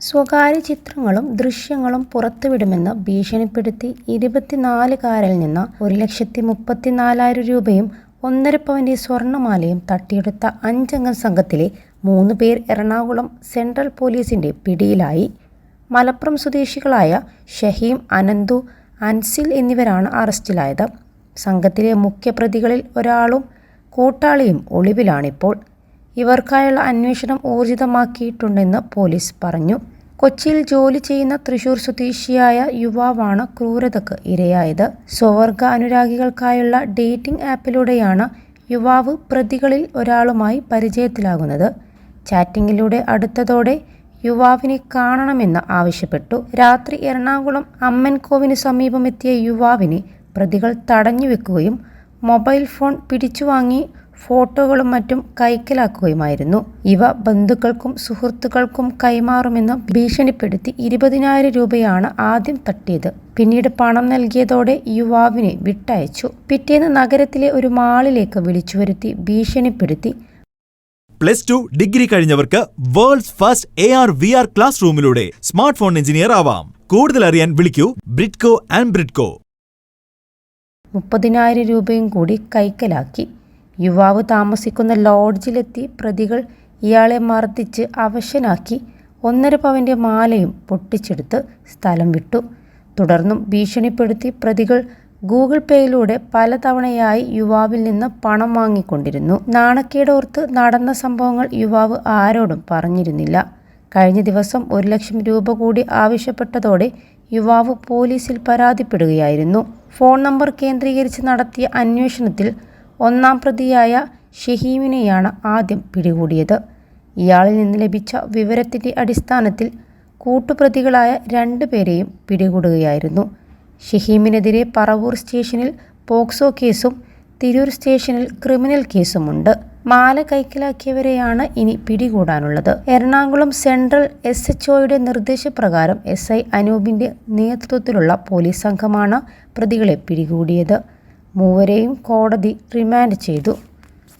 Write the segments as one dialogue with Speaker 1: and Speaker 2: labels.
Speaker 1: സ്വകാര്യ ചിത്രങ്ങളും ദൃശ്യങ്ങളും പുറത്തുവിടുമെന്ന് ഭീഷണിപ്പെടുത്തി ഇരുപത്തിനാലുകാരിൽ നിന്ന് ഒരു ലക്ഷത്തി മുപ്പത്തിനാലായിരം രൂപയും ഒന്നര പവന്റെ സ്വർണമാലയും തട്ടിയെടുത്ത അഞ്ചംഗ സംഘത്തിലെ മൂന്ന് പേർ എറണാകുളം സെൻട്രൽ പോലീസിന്റെ പിടിയിലായി. മലപ്പുറം സ്വദേശികളായ ഷഹീം അനന്തു അൻസിൽ എന്നിവരാണ് അറസ്റ്റിലായത്. സംഘത്തിലെ മുഖ്യപ്രതികളിൽ ഒരാളും കൂട്ടാളിയും ഒളിവിലാണിപ്പോൾ. ഇവർക്കായുള്ള അന്വേഷണം ഊർജിതമാക്കിയിട്ടുണ്ടെന്ന് പോലീസ് പറഞ്ഞു. കൊച്ചിയിൽ ജോലി ചെയ്യുന്ന തൃശൂർ സ്വദേശിയായ യുവാവാണ് ക്രൂരതയ്ക്ക് ഇരയായത്. സ്വവർഗ അനുരാഗികൾക്കായുള്ള ഡേറ്റിംഗ് ആപ്പിലൂടെയാണ് യുവാവ് പ്രതികളിൽ ഒരാളുമായി പരിചയത്തിലാകുന്നത്. ചാറ്റിങ്ങിലൂടെ അടുത്തതോടെ യുവാവിനെ കാണണമെന്ന് ആവശ്യപ്പെട്ടു. രാത്രി എറണാകുളം അമ്മൻകോവിന് സമീപമെത്തിയ യുവാവിനെ പ്രതികൾ തടഞ്ഞു വെക്കുകയും മൊബൈൽ ഫോൺ പിടിച്ചുവാങ്ങി ഫോട്ടോകളും മറ്റും കൈക്കലാക്കുകയുമായിരുന്നു. ഇവ ബന്ധുക്കൾക്കും സുഹൃത്തുക്കൾക്കും കൈമാറുമെന്ന് ഭീഷണിപ്പെടുത്തി ഇരുപതിനായിരം രൂപയാണ് ആദ്യം തട്ടിയത്. പിന്നീട് പണം നൽകിയതോടെ യുവാവിനെ വിട്ടയച്ചു. പിറ്റേന്ന് നഗരത്തിലെ ഒരു മാളിലേക്ക് വിളിച്ചു വരുത്തി ഭീഷണിപ്പെടുത്തി.
Speaker 2: Plus two degree കഴിഞ്ഞവർക്ക് world's first A R V R class റൂമിലൂടെ smart phone engineer ആവാം. കൂടുതൽ അറിയാൻ വിളിക്കൂ ബ്രിഡ്കോ ആൻഡ് ബ്രിഡ്കോ.
Speaker 1: മുപ്പതിനായിരം രൂപയും കൂടി കൈക്കലാക്കി. യുവാവ് താമസിക്കുന്ന ലോഡ്ജിലെത്തി പ്രതികൾ ഇയാളെ മർദ്ദിച്ച് അവശനാക്കി ഒന്നര പവന്റെ മാലയും പൊട്ടിച്ചെടുത്ത് സ്ഥലം വിട്ടു. തുടർന്നും ഭീഷണിപ്പെടുത്തി പ്രതികൾ ഗൂഗിൾ പേയിലൂടെ പലതവണയായി യുവാവിൽ നിന്ന് പണം വാങ്ങിക്കൊണ്ടിരുന്നു. നാണക്കേടോർത്ത് നടന്ന സംഭവങ്ങൾ യുവാവ് ആരോടും പറഞ്ഞിരുന്നില്ല. കഴിഞ്ഞ ദിവസം ഒരു ലക്ഷം രൂപ കൂടി ആവശ്യപ്പെട്ടതോടെ യുവാവ് പോലീസിൽ പരാതിപ്പെടുകയായിരുന്നു. ഫോൺ നമ്പർ കേന്ദ്രീകരിച്ച് നടത്തിയ അന്വേഷണത്തിൽ ഒന്നാം പ്രതിയായ ഷഹീമിനെയാണ് ആദ്യം പിടികൂടിയത്. ഇയാളിൽ നിന്ന് ലഭിച്ച വിവരത്തിന്റെ അടിസ്ഥാനത്തിൽ കൂട്ടുപ്രതികളായ രണ്ടുപേരെയും പിടികൂടുകയായിരുന്നു. ഷഹീമിനെതിരെ പറവൂർ സ്റ്റേഷനിൽ പോക്സോ കേസും തിരൂർ സ്റ്റേഷനിൽ ക്രിമിനൽ കേസുമുണ്ട്. മാല കൈക്കലാക്കിയവരെയാണ് ഇനി പിടികൂടാനുള്ളത്. എറണാകുളം സെൻട്രൽ എസ് എച്ച് ഒയുടെ നിർദ്ദേശപ്രകാരം എസ് ഐ അനൂപിന്റെ നേതൃത്വത്തിലുള്ള പോലീസ് സംഘമാണ് പ്രതികളെ പിടികൂടിയത്. മൂവരെയും കോടതി റിമാൻഡ് ചെയ്തു.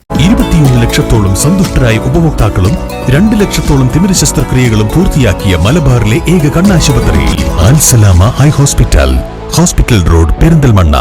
Speaker 3: ഇരുപത്തിയൊന്ന് ലക്ഷത്തോളം സന്തുഷ്ടരായ ഉപഭോക്താക്കളും രണ്ട് ലക്ഷത്തോളം തിമിര ശസ്ത്രക്രിയകളും പൂർത്തിയാക്കിയ മലബാറിലെ ഏക കണ്ണാശുപത്രി Al Salama eye hospital hospital road Perinthalmanna.